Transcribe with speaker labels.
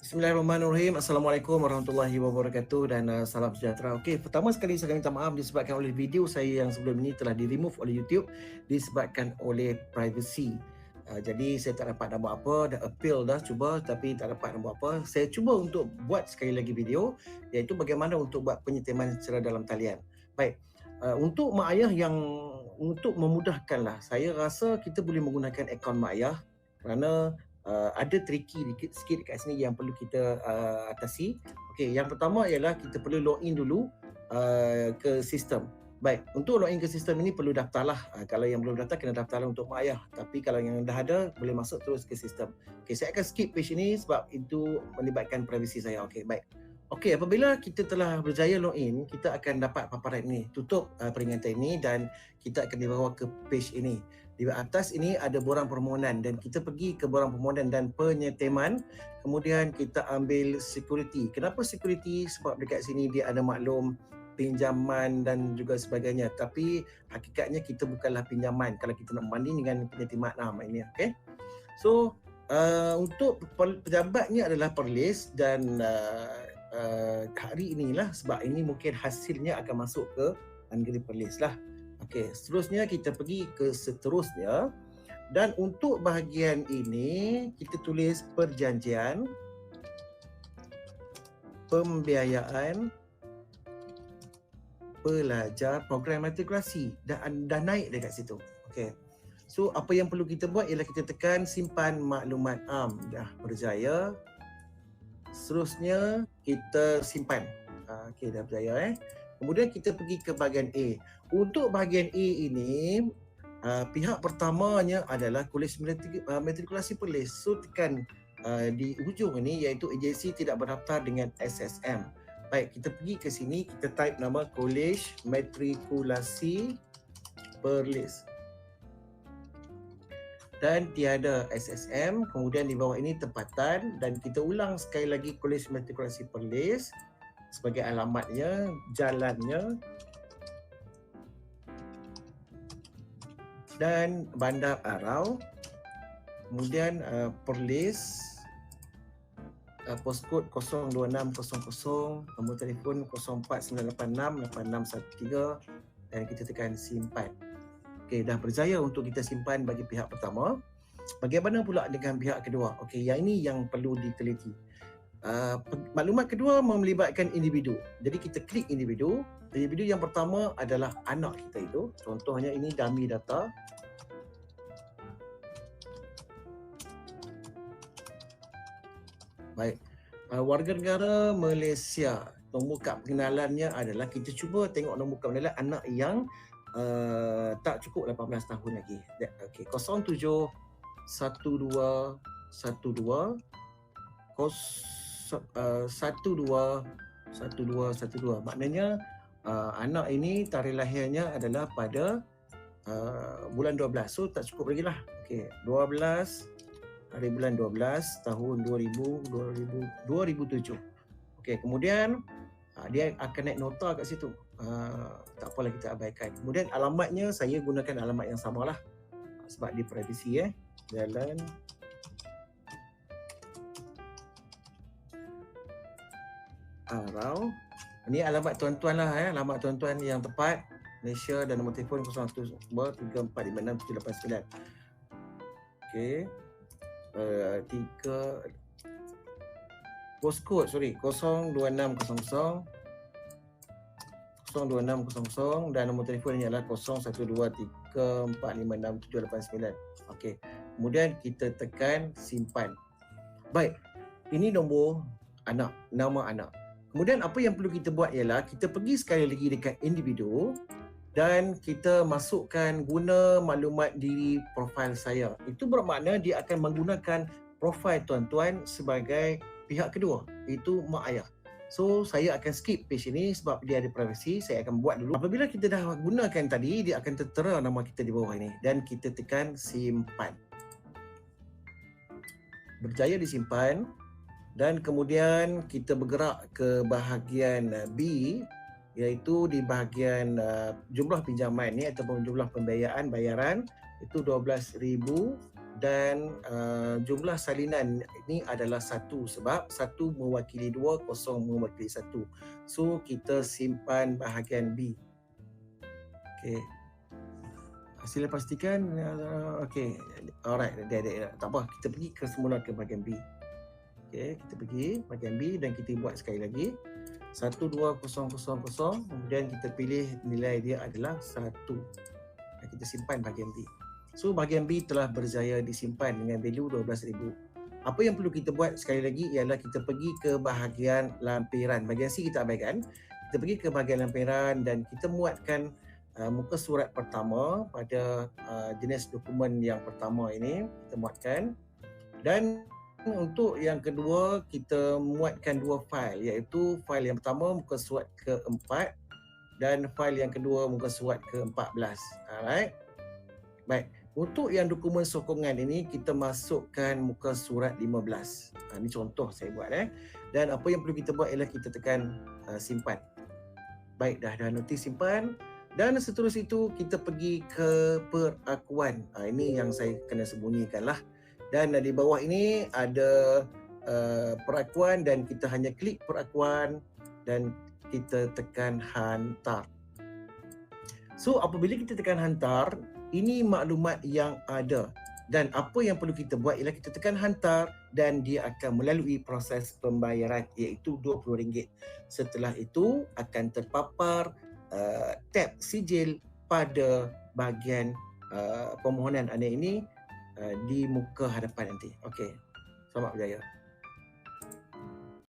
Speaker 1: Bismillahirrahmanirrahim. Assalamualaikum warahmatullahi wabarakatuh dan uh, salam sejahtera. Okey, pertama sekali saya minta maaf disebabkan oleh video saya yang sebelum ini telah di-remove oleh YouTube disebabkan oleh privacy. Uh, jadi saya tak dapat nak buat apa, dah appeal dah cuba tapi tak dapat nak buat apa. Saya cuba untuk buat sekali lagi video iaitu bagaimana untuk buat penyetiman secara dalam talian. Baik. Uh, untuk mak ayah yang untuk memudahkanlah saya rasa kita boleh menggunakan akaun mak ayah kerana uh, ada tricky dikit sikit dekat sini yang perlu kita uh, atasi. Okey, yang pertama ialah kita perlu login dulu uh, ke sistem. Baik, untuk login ke sistem ini perlu daftarlah. Uh, kalau yang belum daftar kena daftarlah untuk mak ayah. Tapi kalau yang dah ada boleh masuk terus ke sistem. Okey, saya akan skip page ini sebab itu melibatkan privasi saya. Okey, baik. Okey, apabila kita telah berjaya login, kita akan dapat paparan ini. Tutup uh, peringatan ini dan kita akan dibawa ke page ini. Di atas ini ada borang permohonan dan kita pergi ke borang permohonan dan penyetiman. Kemudian kita ambil security. Kenapa security? Sebab dekat sini dia ada maklum pinjaman dan juga sebagainya. Tapi hakikatnya kita bukanlah pinjaman kalau kita nak membanding dengan penyetiman enam ini. Okay? So, uh, untuk pejabatnya adalah perlis dan uh, uh, hari inilah sebab ini mungkin hasilnya akan masuk ke negeri Perlis lah. Okey, seterusnya kita pergi ke seterusnya dan untuk bahagian ini kita tulis perjanjian pembiayaan pelajar program matrikulasi dah dah naik dekat situ. Okey. So apa yang perlu kita buat ialah kita tekan simpan maklumat am dah berjaya seterusnya kita simpan. Uh, Okey dah berjaya eh. Kemudian kita pergi ke bahagian A. Untuk bahagian A ini uh, pihak pertamanya adalah Kolej ah, Matrikulasi Perlis. So tekan uh, di hujung ini iaitu agensi tidak berdaftar dengan SSM. Baik, kita pergi ke sini, kita type nama Kolej Matrikulasi Perlis dan tiada SSM kemudian di bawah ini tempatan dan kita ulang sekali lagi Kolej Matrikulasi Perlis sebagai alamatnya jalannya dan Bandar Arau kemudian uh, Perlis uh, postcode 02600 nombor telefon 0498686613 dan kita tekan simpan Okey, dah berjaya untuk kita simpan bagi pihak pertama. Bagaimana pula dengan pihak kedua? Okey, yang ini yang perlu diteliti. Uh, maklumat kedua melibatkan individu. Jadi kita klik individu. Individu yang pertama adalah anak kita itu. Contohnya ini dummy data. Baik. Uh, warga negara Malaysia. Nombor kad pengenalannya adalah kita cuba tengok nombor kad pengenalan anak yang uh, tak cukup 18 tahun lagi. Okey, 07 12 12 kos uh, 12 12 12 maknanya uh, anak ini tarikh lahirnya adalah pada uh, bulan 12 so tak cukup lagi lah. Okey 12 hari bulan 12 tahun 2000 2000 2007 okey kemudian uh, dia akan naik nota kat situ. Uh, tak apalah kita abaikan. Kemudian alamatnya saya gunakan alamat yang samalah. Sebab dia privacy eh. Jalan Arau ini alamat tuan-tuan lah eh alamat tuan-tuan yang tepat Malaysia dan nombor telefon 0123456789 okey uh, tiga postcode sorry 02600 02600 dan nombor telefon ini adalah 0123456789. Okey. Kemudian kita tekan simpan. Baik. Ini nombor anak, nama anak. Kemudian apa yang perlu kita buat ialah kita pergi sekali lagi dekat individu dan kita masukkan guna maklumat diri profil saya. Itu bermakna dia akan menggunakan profil tuan-tuan sebagai pihak kedua. Itu mak ayah. So saya akan skip page ini sebab dia ada privacy. Saya akan buat dulu. Apabila kita dah gunakan tadi, dia akan tertera nama kita di bawah ini dan kita tekan simpan. Berjaya disimpan dan kemudian kita bergerak ke bahagian uh, B iaitu di bahagian uh, jumlah pinjaman ni ataupun jumlah pembiayaan bayaran itu 12000 dan uh, jumlah salinan ini adalah satu sebab satu mewakili dua, kosong mewakili satu. So kita simpan bahagian B. Okay. Sila pastikan, uh, okay. Alright, dia, dia. tak apa. Kita pergi ke semula ke bahagian B. Okay, kita pergi bahagian B dan kita buat sekali lagi. Satu, dua, kosong, kosong, kosong. Kemudian kita pilih nilai dia adalah satu. Dan kita simpan bahagian B. So bahagian B telah berjaya disimpan dengan value 12,000. Apa yang perlu kita buat sekali lagi ialah kita pergi ke bahagian lampiran. Bahagian C kita abaikan. Kita pergi ke bahagian lampiran dan kita muatkan uh, muka surat pertama pada uh, jenis dokumen yang pertama ini. Kita muatkan. Dan untuk yang kedua kita muatkan dua fail iaitu fail yang pertama muka surat keempat dan fail yang kedua muka surat ke-14. Alright. Baik. Untuk yang dokumen sokongan ini kita masukkan muka surat 15. Ha, ini contoh saya buat eh. Dan apa yang perlu kita buat ialah kita tekan uh, simpan. Baik dah dah notis simpan dan seterusnya itu kita pergi ke perakuan. Ha, ini yang saya kena sembunyikan lah. Dan di bawah ini ada uh, perakuan dan kita hanya klik perakuan dan kita tekan hantar. So apabila kita tekan hantar, ini maklumat yang ada dan apa yang perlu kita buat ialah kita tekan hantar dan dia akan melalui proses pembayaran iaitu RM20. Setelah itu akan terpapar uh, tab sijil pada bahagian uh, permohonan anda ini uh, di muka hadapan nanti. Okey. Selamat berjaya.